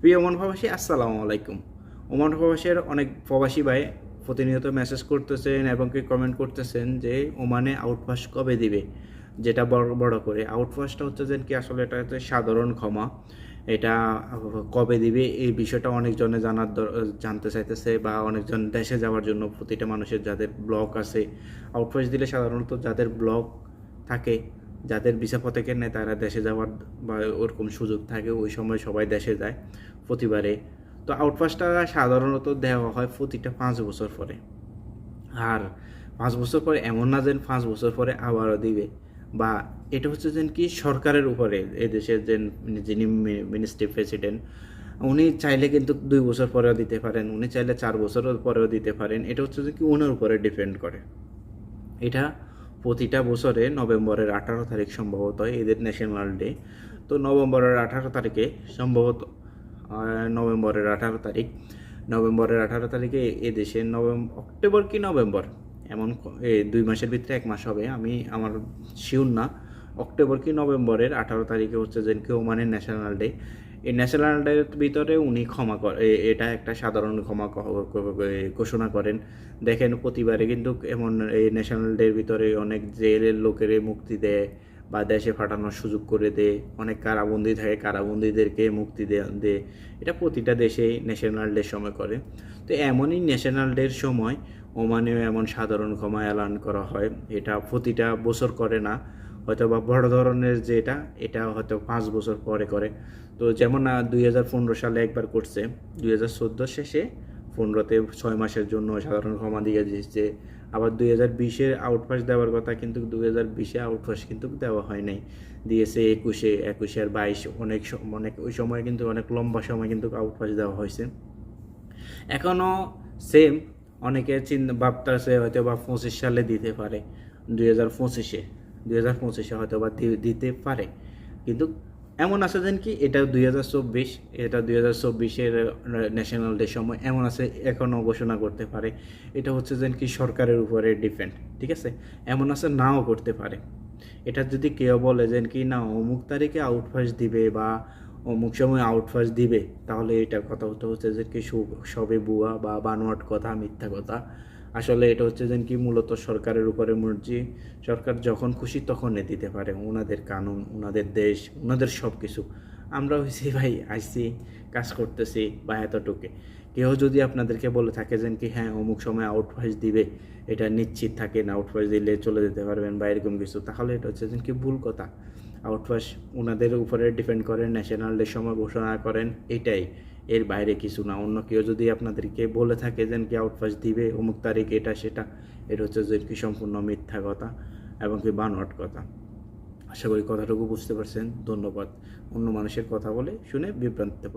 প্রিয় ওমান প্রবাসী, আসসালামু আলাইকুম। ওমান প্রবাসের অনেক প্রবাসী ভাই প্রতিনিয়ত মেসেজ করতেছেন এবং কি কমেন্ট করতেছেন যে ওমানে আউটপাস কবে দিবে? যেটা বড় বড় করে। আউটপাসটা হচ্ছে যে কি আসলে এটা হচ্ছে সাধারণ ক্ষমা। এটা কবে দিবে? এই বিষয়টা অনেকজনে জানার জানতে চাইতেছে বা অনেকজন দেশে যাওয়ার জন্য প্রতিটা মানুষের যাদের ব্লক আছে আউটপাস দিলে সাধারণত যাদের ব্লক থাকে যাদের ভিসা পথেকের নেয় তারা দেশে যাওয়ার বা ওরকম সুযোগ থাকে, ওই সময় সবাই দেশে যায় প্রতিবারে। তো আউটপাসটা সাধারণত দেওয়া হয় প্রতিটা পাঁচ বছর পরে। আর পাঁচ বছর পরে এমন না যেন পাঁচ বছর পরে আবারও দিবে। বা এটা হচ্ছে যেন কি সরকারের উপরে এদেশের যে যিনি মিনিস্ট্রি প্রেসিডেন্ট উনি চাইলে কিন্তু দুই বছর পরেও দিতে পারেন, উনি চাইলে চার বছর পরেও দিতে পারেন। এটা হচ্ছে যে কি ওনার উপরে ডিপেন্ড করে। এটা প্রতিটা বছরে নভেম্বরের আঠারো তারিখ সম্ভবত এদের ন্যাশনাল ডে তো নভেম্বরের আঠারো তারিখে সম্ভবত নভেম্বরের আঠারো তারিখ, নভেম্বরের আঠারো তারিখে এ এদেশে নভেম্বর অক্টোবর কি নভেম্বর, এমন দুই মাসের ভিতরে এক মাস হবে, আমি, আমার শিওর না, অক্টোবর কি নভেম্বরের আঠারো তারিখে হচ্ছে যে কি ওমানের ন্যাশনাল ডে এই ন্যাশনাল ভিতরে উনি ক্ষমা করে এটা একটা সাধারণ ক্ষমা ঘোষণা করেন। দেখেন, প্রতিবারে কিন্তু এমন এই ন্যাশনাল ডের ভিতরে অনেক জেলের লোকের মুক্তি দেয় বা দেশে পাঠানোর সুযোগ করে দেয়। অনেক কারাবন্দি থাকে, কারাবন্দিদেরকে মুক্তি দেয় দেয়। এটা প্রতিটা দেশেই ন্যাশনাল ডের সময় করে। তো এমনই ন্যাশনাল ডের সময় ওমানেও এমন সাধারণ ক্ষমা এলান করা হয়। এটা প্রতিটা বছর করে না। হয়তো বা বড় ধরনের যেটা এটা হয়তো পাঁচ বছর পরে করে। তো যেমন দুই হাজার পনেরো সালে একবার করছে, দুই হাজার চোদ্দ শেষে পনেরোতে ছয় মাসের জন্য সাধারণ ক্ষমা দিয়ে দিয়েছে। আবার দুই হাজার বিশের আউটপাস দেওয়ার কথা কিন্তু দুই হাজার বিশে আউটপাস কিন্তু দেওয়া হয় নাই। দিয়েছে একুশে একুশে আর বাইশ অনেক অনেক, ওই সময় কিন্তু অনেক লম্বা সময় কিন্তু আউটপাস দেওয়া হয়েছে। এখনও সেম অনেকে চিন্তা ভাবতেছে হয়তো বা পঁচিশ সালে দিতে পারে, দুই হাজার পঁচিশে। দুই হাজার পঁচিশে হয়তো বা দিতে পারে। কিন্তু এমন আছে যেন কি এটা দুই হাজার চব্বিশ, এটা দুই হাজার চব্বিশের ন্যাশনাল ডে সময় এমন আছে এখনও ঘোষণা করতে পারে। এটা হচ্ছে যেন কি সরকারের উপরে ডিপেন্ড ঠিক আছে? এমন আছে নাও করতে পারে। এটা যদি কেউ বলে যেন কি না, অমুক তারিখে আউটপাস দিবে বা অমুক সময় আউটপাস দিবে, তাহলে এটা কথা হতে হচ্ছে যে কি সবে বুয়া বা বানোয়াট কথা, মিথ্যা কথা। আসলে এটা হচ্ছে যেন কি মূলত সরকারের উপরে মর্জি। সরকার যখন খুশি তখন দিতে পারে। ওনাদের কানুন ওনাদের দেশ ওনাদের সব কিছু আমরা হয়েছি ভাই, আইসি, কাজ করতেছি বা এতটুকু। কেউ যদি আপনাদেরকে বলে থাকে যেন কি হ্যাঁ অমুক সময় আউটপাস দিবে, এটা নিশ্চিত থাকে থাকেন আউটপাস দিলে চলে যেতে পারবেন বা এরকম কিছু, তাহলে এটা হচ্ছে যেন কি ভুল কথা। আউটপাস ওনাদের উপরে ডিপেন্ড করেন ন্যাশনাল ডে সময় ঘোষণা করেন, এটাই। এর বাইরে কিছু না। অন্য কেউ যদি আপনাদেরকে বলে থাকে যেন কি আউটপাস দিবে, অমুক তারিখ এটা সেটা এটা হচ্ছে যে কি সম্পূর্ণ মিথ্যা কথা এবং কি বানোয়াট কথা। আশা করি কথাটুকু বুঝতে পারছেন। ধন্যবাদ। অন্য মানুষের কথা বলে শুনে বিভ্রান্তিতে